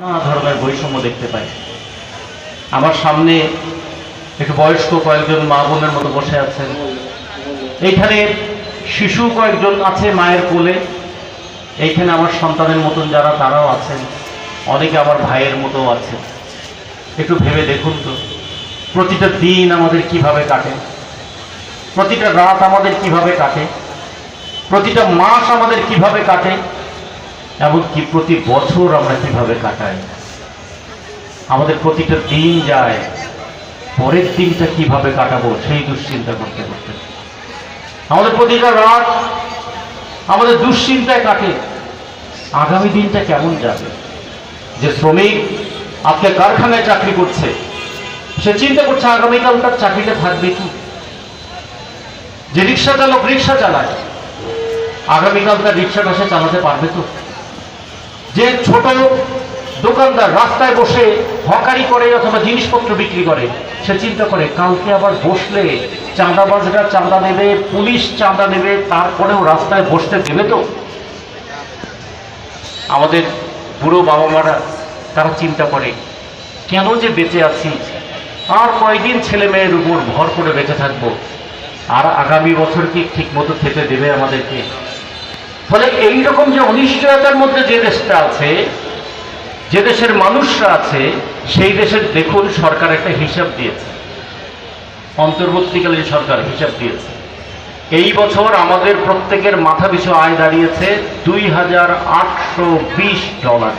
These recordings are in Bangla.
নানা ধরনের বৈষম্য দেখতে পাই। আমার সামনে একটু বয়স্ক কয়েকজন মা বোনের মতো বসে আছেন। এইখানে শিশু কয়েকজন আছে মায়ের কোলে। এইখানে আমার সন্তানের মতন যারা, তারাও আছেন। অনেকে আমার ভাইয়ের মতো আছে একটু ভেবে দেখুন তো, প্রতিটা দিন আমাদের কীভাবে কাটে? প্রতিটা রাত আমাদের কীভাবে কাটে? প্রতিটা মাস আমাদের কীভাবে কাটে? এমনকি প্রতি বছর আমরা কীভাবে কাটাই? আমাদের প্রতিটা দিন যায়, পরের দিনটা কীভাবে কাটাবো সেই দুশ্চিন্তা করতে করতে। আমাদের প্রতিটা রাত আমাদের দুশ্চিন্তায় কাটে। আগামী দিনটা কেমন যাবে? যে শ্রমিক আজকে কারখানায় চাকরি করছে, সে চিন্তা করছে আগামীকাল তার চাকরিটা থাকবে কি? যে রিক্সা চালক রিক্সা চালায়, আগামীকাল তার রিক্সাটা সে চালাতে পারবে তো? যে ছোট দোকানদার রাস্তায় বসে হকারি করে অথবা জিনিসপত্র বিক্রি করে, সে চিন্তা করে, কালকে আবার বসলে চাঁদাবাজরা চাঁদা নেবে, পুলিশ চাঁদা নেবে, তারপরেও রাস্তায় বসতে দেবে তো? আমাদের বুড়ো বাবা মারা তারা চিন্তা করে, কেন যে বেঁচে আছি? আর কয়দিন ছেলে মেয়ের উপর ভর করে বেঁচে থাকব? আর আগামী বছর কি ঠিক মতো খেতে দেবে আমাদেরকে? ফলে এই রকম যে অনিশ্চয়তার মধ্যে যে দেশটা আছে, যে দেশের মানুষরা আছে, সেই দেশের দেখুন সরকার একটা হিসাব দিয়েছে। অন্তর্বর্তীকালীন সরকার হিসাব দিয়েছে। এই বছর আমাদের প্রত্যেকের মাথা পিছু আয় দাঁড়িয়েছে দুই হাজার আটশো বিশ ডলার।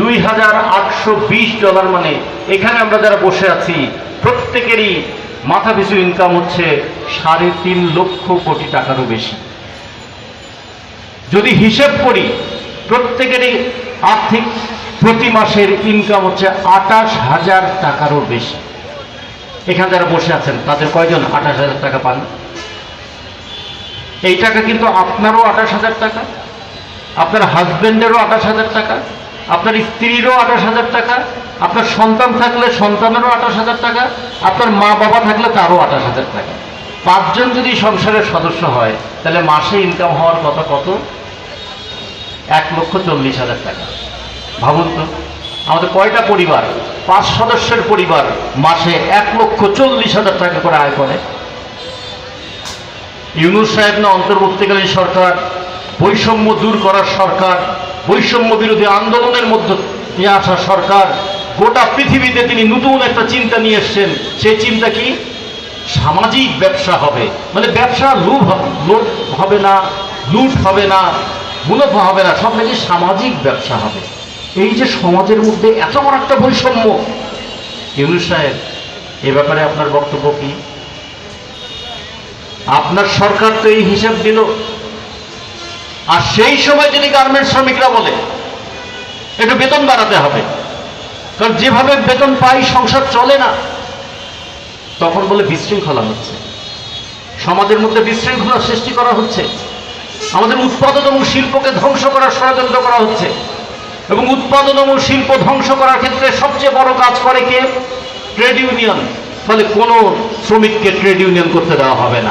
দুই হাজার আটশো বিশ ডলার মানে এখানে আমরা যারা বসে আছি, প্রত্যেকেরই মাথা পিছু ইনকাম হচ্ছে সাড়ে তিন লক্ষ কোটি টাকারও বেশি। যদি হিসেব করি, প্রত্যেকেরই আর্থিক প্রতি মাসের ইনকাম হচ্ছে আটাশ হাজার টাকারও বেশি। এখানে যারা বসে আছেন, তাদের কয়জন আঠাশ হাজার টাকা পান? এই টাকা কিন্তু আপনারও আঠাশ হাজার টাকা, আপনার হাজবেন্ডেরও আঠাশ হাজার টাকা, আপনার স্ত্রীরও আঠাশ হাজার টাকা, আপনার সন্তান থাকলে সন্তানেরও আঠাশ হাজার টাকা, আপনার মা বাবা থাকলে তারও আঠাশ হাজার টাকা। পাঁচজন যদি সংসারের সদস্য হয়, তাহলে মাসে ইনকাম হওয়ার কথা কত? এক লক্ষ চল্লিশ হাজার টাকা। ভাবুন তো, আমাদের কয়টা পরিবার? পাঁচ সদস্যের পরিবার মাসে এক লক্ষ চল্লিশ হাজার টাকা করে আয় করে। ইউনুস সাহেব না অন্তর্বর্তীকালীন সরকার, বৈষম্য দূর করার সরকার, বৈষম্য বিরোধী আন্দোলনের মধ্যে দিয়ে আসা সরকার, গোটা পৃথিবীতে তিনি নতুন একটা চিন্তা নিয়ে এসছেন। সেই চিন্তা কি? সামাজিক ব্যবসা হবে। মানে ব্যবসা লুভ লোভ হবে না, লুট হবে না, মুনাফা হবে না, সব নাকি সামাজিক ব্যবসা হবে। এই যে সমাজের মধ্যে এত বড় একটা বৈষম্য। ইউনুস সাহেব, এ ব্যাপারে আপনার বক্তব্য কি? আপনার সরকার তো এই হিসাব দিল। আর সেই সময় যদি গার্মেন্টস শ্রমিকরা বলে, একটু বেতন বাড়াতে হবে। কারণ যেভাবে বেতন পাই, সংসার চলে না। তখন বলে বিশৃঙ্খলা হচ্ছে। সমাজের মধ্যে বিশৃঙ্খলা সৃষ্টি করা হচ্ছে। আমাদের উৎপাদন এবং শিল্পকে ধ্বংস করার ষড়যন্ত্র করা হচ্ছে। এবং উৎপাদন এবং শিল্প ধ্বংস করার ক্ষেত্রে সবচেয়ে বড় কাজ করে কে? Trade union. ফলে কোনো শ্রমিককে ট্রেড ইউনিয়ন করতে দেওয়া হবে না।